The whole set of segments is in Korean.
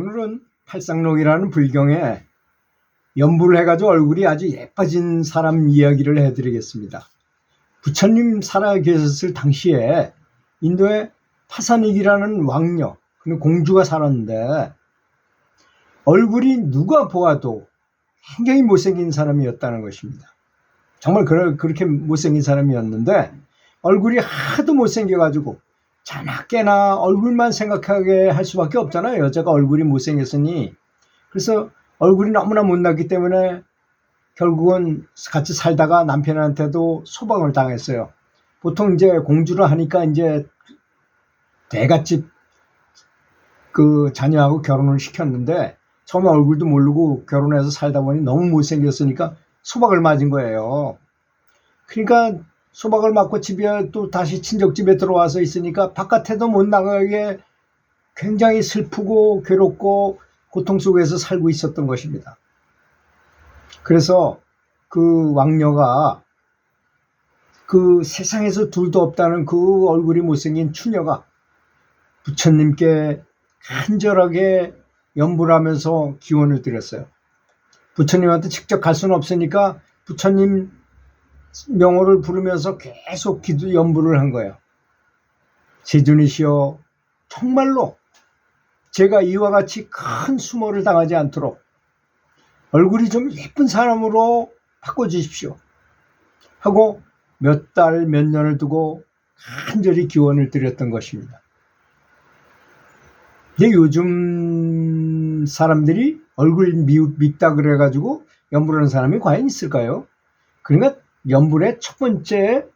오늘은 팔상록이라는 불경에 연부를 해가지고 얼굴이 아주 예뻐진 사람 이야기를 해드리겠습니다. 부처님 살아 계셨을 당시에 인도에 파사닉이라는 왕녀, 공주가 살았는데 얼굴이 누가 보아도 굉장히 못생긴 사람이었다는 것입니다. 정말 그렇게 못생긴 사람이었는데 얼굴이 하도 못생겨가지고 자나깨나 얼굴만 생각하게 할 수밖에 없잖아요. 여자가 얼굴이 못생겼으니. 그래서 얼굴이 너무나 못났기 때문에 결국은 같이 살다가 남편한테도 소방을 당했어요. 보통 이제 공주를 하니까 이제 대갓집 그 자녀하고 결혼을 시켰는데 처음에 얼굴도 모르고 결혼해서 살다 보니 너무 못생겼으니까 소박을 맞은 거예요. 그러니까 소박을 맞고 집에 또 다시 친척집에 들어와서 있으니까 바깥에도 못 나가게 굉장히 슬프고 괴롭고 고통 속에서 살고 있었던 것입니다. 그래서 그 왕녀가 그 세상에서 둘도 없다는 그 얼굴이 못생긴 추녀가 부처님께 간절하게 연부를 하면서 기원을 드렸어요. 부처님한테 직접 갈 수는 없으니까 부처님 명호를 부르면서 계속 기도 연부를 한 거예요. 세존이시여 정말로 제가 이와 같이 큰 수모를 당하지 않도록 얼굴이 좀 예쁜 사람으로 바꿔주십시오. 하고 몇 달, 몇 년을 두고 간절히 기원을 드렸던 것입니다. 근데 요즘 사람들이 얼굴 미, 밉다 그래가지고 연부하는 사람이 과연 있을까요? 그러니까 연불의 첫 번째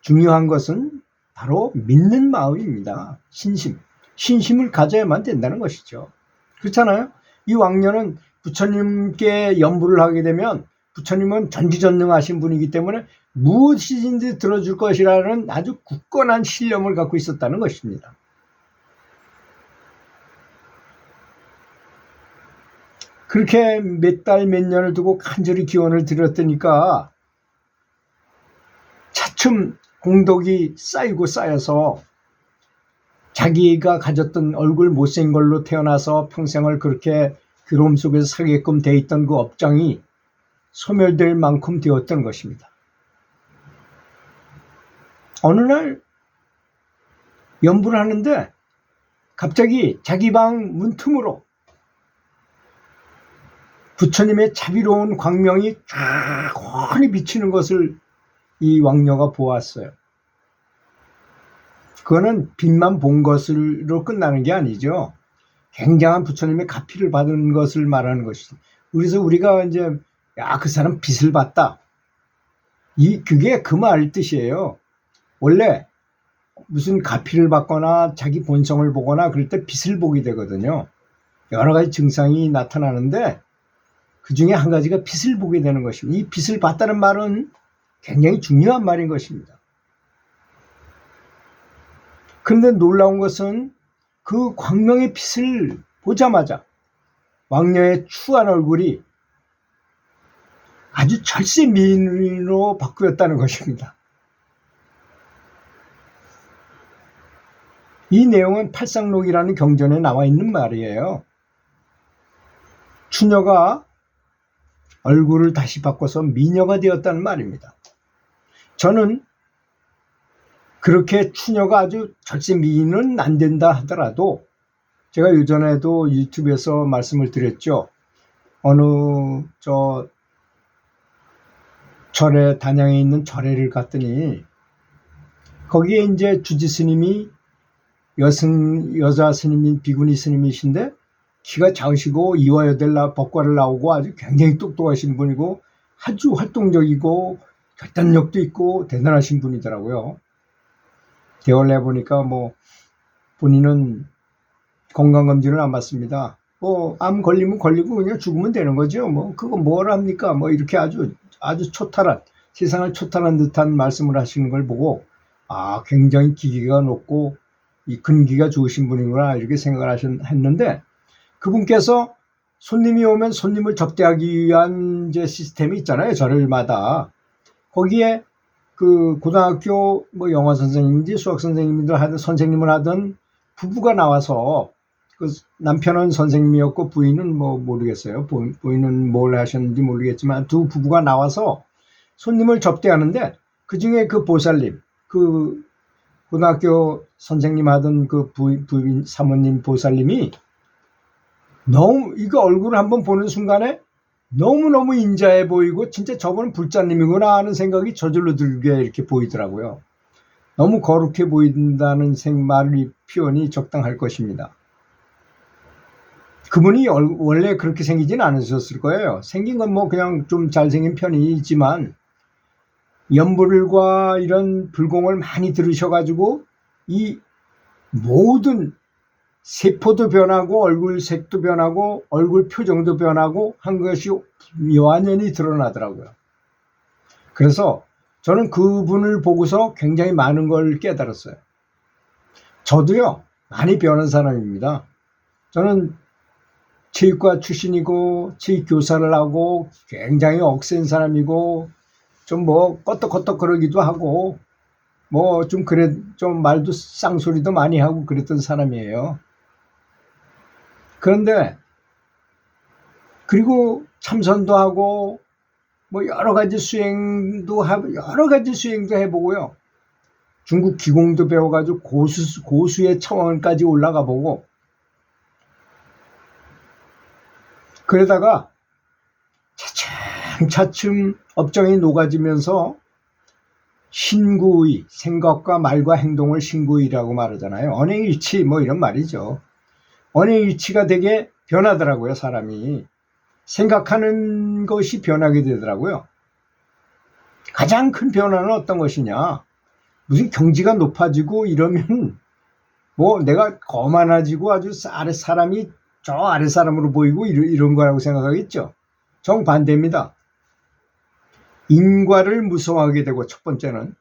중요한 것은 바로 믿는 마음입니다. 신심. 신심을 가져야만 된다는 것이죠. 그렇잖아요? 이 왕녀는 부처님께 연부를 하게 되면 부처님은 전지전능하신 분이기 때문에 무엇이든지 들어줄 것이라는 아주 굳건한 신념을 갖고 있었다는 것입니다. 그렇게 몇 달, 몇 년을 두고 간절히 기원을 드렸더니까 차츰 공덕이 쌓이고 쌓여서 자기가 가졌던 얼굴 못생긴 걸로 태어나서 평생을 그렇게 괴로움 속에서 살게끔 돼 있던 그 업장이 소멸될 만큼 되었던 것입니다. 어느 날 연부를 하는데 갑자기 자기 방 문틈으로 부처님의 자비로운 광명이 쫙 훤히 비치는 것을 이 왕녀가 보았어요. 그거는 빛만 본 것으로 끝나는 게 아니죠. 굉장한 부처님의 가피를 받은 것을 말하는 것이죠. 그래서 우리가 이제 야 그 사람 빛을 봤다. 이 그게 그 말 뜻이에요. 원래 무슨 가피를 받거나 자기 본성을 보거나 그럴 때 빛을 보게 되거든요. 여러 가지 증상이 나타나는데 그 중에 한 가지가 빛을 보게 되는 것입니다. 이 빛을 봤다는 말은 굉장히 중요한 말인 것입니다. 그런데 놀라운 것은 그 광명의 빛을 보자마자 왕녀의 추한 얼굴이 아주 절세 미인으로 바꾸었다는 것입니다. 이 내용은 팔상록이라는 경전에 나와 있는 말이에요. 추녀가 얼굴을 다시 바꿔서 미녀가 되었다는 말입니다. 저는 그렇게 추녀가 아주 절세 미인은 안 된다 하더라도 제가 예전에도 유튜브에서 말씀을 드렸죠. 어느 저 절에 단양에 있는 절에를 갔더니 거기에 이제 주지 스님이 여승 여자 스님인 비구니 스님이신데 키가 작으시고 이화여델 나 법과를 나오고 아주 굉장히 똑똑하신 분이고 아주 활동적이고 결단력도 있고 대단하신 분이더라고요. 대화를 해보니까 뭐 본인은 건강검진을 안 받습니다. 뭐 암 걸리면 걸리고 그냥 죽으면 되는 거죠. 뭐 그거 뭘 합니까? 뭐 이렇게 아주 아주 초탈한 세상을 초탈한 듯한 말씀을 하시는 걸 보고 아 굉장히 기기가 높고 이 근기가 좋으신 분이구나 이렇게 생각을 하셨, 했는데 그분께서 손님이 오면 손님을 접대하기 위한 이제 시스템이 있잖아요. 절을마다. 거기에 그 고등학교 뭐 영어 선생님인지 수학 선생님들 하든 선생님을 하든 부부가 나와서 그 남편은 선생님이었고 부인은 뭐 모르겠어요. 부, 부인은 뭘 하셨는지 모르겠지만 두 부부가 나와서 손님을 접대하는데 그 중에 그 보살님, 그 고등학교 선생님 하던 그 부인, 부인 사모님 보살님이 너무 이거 얼굴을 한번 보는 순간에 너무너무 인자해 보이고 진짜 저분은 불자님이구나 하는 생각이 저절로 들게 이렇게 보이더라고요. 너무 거룩해 보인다는 생말이 표현이 적당할 것입니다. 그분이 얼- 원래 그렇게 생기진 않으셨을 거예요. 생긴 건 뭐 그냥 좀 잘생긴 편이지만 연불과 이런 불공을 많이 들으셔가지고 이 모든 세포도 변하고 얼굴 색도 변하고 얼굴 표정도 변하고 한 것이 완전히 드러나더라고요. 그래서 저는 그분을 보고서 굉장히 많은 걸 깨달았어요. 저도요, 많이 변한 사람입니다. 저는 체육과 출신이고, 체육교사를 하고, 굉장히 억센 사람이고, 좀 뭐, 껐덕껐덕 그러기도 하고, 뭐, 좀 그래, 좀 말도 쌍소리도 많이 하고 그랬던 사람이에요. 그런데, 그리고 참선도 하고, 뭐 여러 가지 수행도 하고 여러 가지 수행도 해보고요. 중국 기공도 배워가지고 고수 고수의 차원까지 올라가 보고 그러다가 차츰 차츰 업정이 녹아지면서 신구의 생각과 말과 행동을 신구의라고 말하잖아요. 언행일치 뭐 이런 말이죠. 언행일치가 되게 변하더라고요 사람이. 생각하는 것이 변하게 되더라고요. 가장 큰 변화는 어떤 것이냐? 무슨 경지가 높아지고 이러면 뭐 내가 거만해지고 아주 아래 사람이 저 아래 사람으로 보이고 이런 거라고 생각하겠죠. 정반대입니다. 인과를 무서워하게 되고 첫 번째는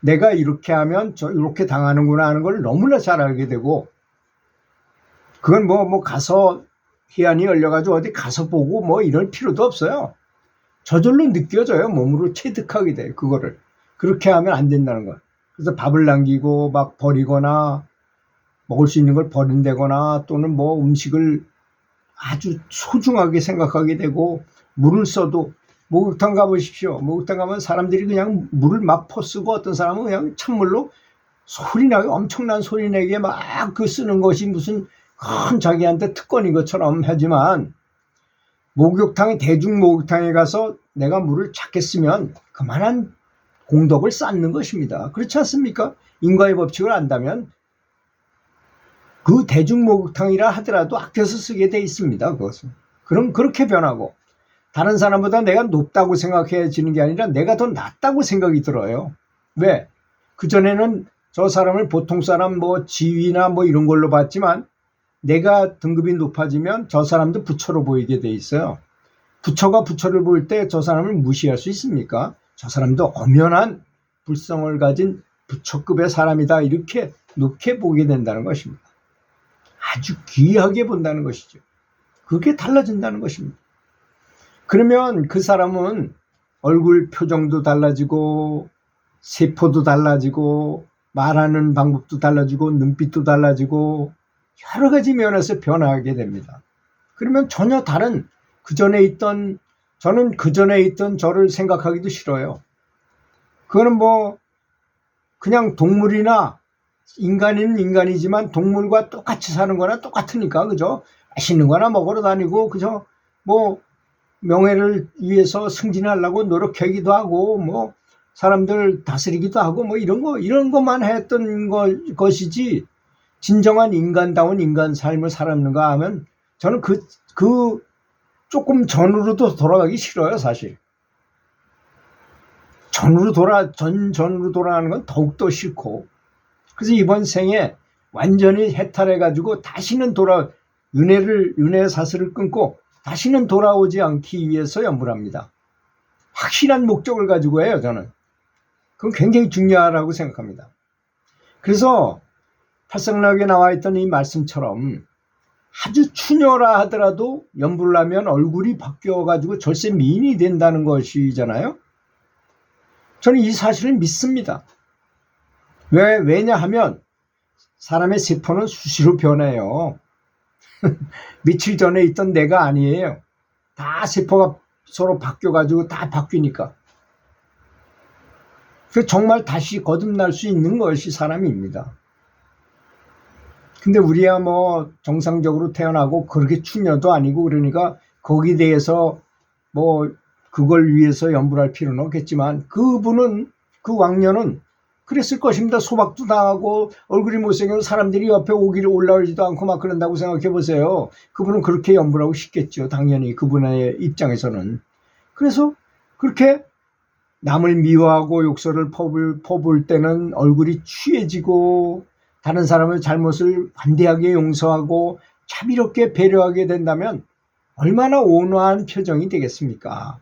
내가 이렇게 하면 저 이렇게 당하는구나 하는 걸 너무나 잘 알게 되고 그건 뭐 뭐 가서 희한이 열려가지고 어디 가서 보고 뭐 이럴 필요도 없어요. 저절로 느껴져요. 몸으로 체득하게 돼요. 그거를. 그렇게 하면 안 된다는 걸. 그래서 밥을 남기고 막 버리거나 먹을 수 있는 걸 버린다거나 또는 뭐 음식을 아주 소중하게 생각하게 되고 물을 써도 목욕탕 가보십시오. 목욕탕 가면 사람들이 그냥 물을 막 퍼쓰고 어떤 사람은 그냥 찬물로 소리 나게 엄청난 소리 내게 막 그 쓰는 것이 무슨 큰 자기한테 특권인 것처럼 하지만 목욕탕에 대중 목욕탕에 가서 내가 물을 쓰면 그만한 공덕을 쌓는 것입니다. 그렇지 않습니까? 인과의 법칙을 안다면 그 대중 목욕탕이라 하더라도 아껴서 쓰게 돼 있습니다. 그것은. 그럼 그렇게 변하고 다른 사람보다 내가 높다고 생각해지는 게 아니라 내가 더 낫다고 생각이 들어요. 왜? 그 전에는 저 사람을 보통 사람 뭐 지위나 뭐 이런 걸로 봤지만 내가 등급이 높아지면 저 사람도 부처로 보이게 돼 있어요. 부처가 부처를 볼 때 저 사람을 무시할 수 있습니까? 저 사람도 엄연한 불성을 가진 부처급의 사람이다. 이렇게 높게 보게 된다는 것입니다. 아주 귀하게 본다는 것이죠. 그게 달라진다는 것입니다. 그러면 그 사람은 얼굴 표정도 달라지고, 세포도 달라지고, 말하는 방법도 달라지고, 눈빛도 달라지고, 여러 가지 면에서 변화하게 됩니다. 그러면 전혀 다른 그 전에 있던 저는 그 전에 있던 저를 생각하기도 싫어요. 그거는 뭐 그냥 동물이나 인간은 인간이지만 동물과 똑같이 사는 거나 똑같으니까 그죠? 맛있는 거나 먹으러 다니고 그죠? 뭐 명예를 위해서 승진하려고 노력하기도 하고 뭐 사람들 다스리기도 하고 뭐 이런 거 이런 것만 했던 거, 것이지 진정한 인간다운 인간 삶을 살았는가 하면 저는 그, 그 조금 전으로도 돌아가기 싫어요, 사실. 전으로 돌아, 전, 전으로 돌아가는 건 더욱더 싫고. 그래서 이번 생에 완전히 해탈해가지고 다시는 돌아, 윤회를, 윤회 사슬을 끊고 다시는 돌아오지 않기 위해서 연불합니다. 확실한 목적을 가지고 해요, 저는. 그건 굉장히 중요하다고 생각합니다. 그래서 팔상락에 나와 있던 이 말씀처럼 아주 추녀라 하더라도 연불을 하면 얼굴이 바뀌어가지고 절세 미인이 된다는 것이잖아요. 저는 이 사실을 믿습니다. 왜, 왜냐하면 사람의 세포는 수시로 변해요. 며칠 전에 있던 내가 아니에요. 다 세포가 서로 바뀌어가지고 다 바뀌니까. 그 정말 다시 거듭날 수 있는 것이 사람입니다. 근데 우리야 뭐 정상적으로 태어나고 그렇게 추녀도 아니고 그러니까 거기에 대해서 뭐 그걸 위해서 연불할 필요는 없겠지만 그분은 그 왕년은 그랬을 것입니다. 소박도 당하고 얼굴이 못생겨서 사람들이 옆에 오기를 올라오지도 않고 막 그런다고 생각해 보세요. 그분은 그렇게 연불하고 싶겠죠. 당연히 그분의 입장에서는. 그래서 그렇게 남을 미워하고 욕설을 퍼볼, 퍼볼 때는 얼굴이 취해지고 다른 사람의 잘못을 관대하게 용서하고 자비롭게 배려하게 된다면 얼마나 온화한 표정이 되겠습니까?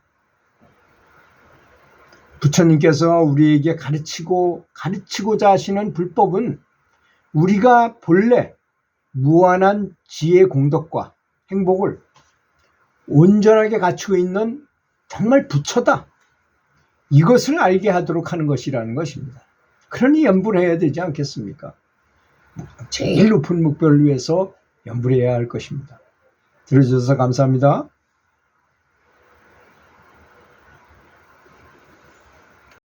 부처님께서 우리에게 가르치고 가르치고자 하시는 불법은 우리가 본래 무한한 지혜 공덕과 행복을 온전하게 갖추고 있는 정말 부처다. 이것을 알게 하도록 하는 것이라는 것입니다. 그러니 연불해야 되지 않겠습니까? 제일 높은 목표를 위해서 연불해야 할 것입니다. 들어주셔서 감사합니다.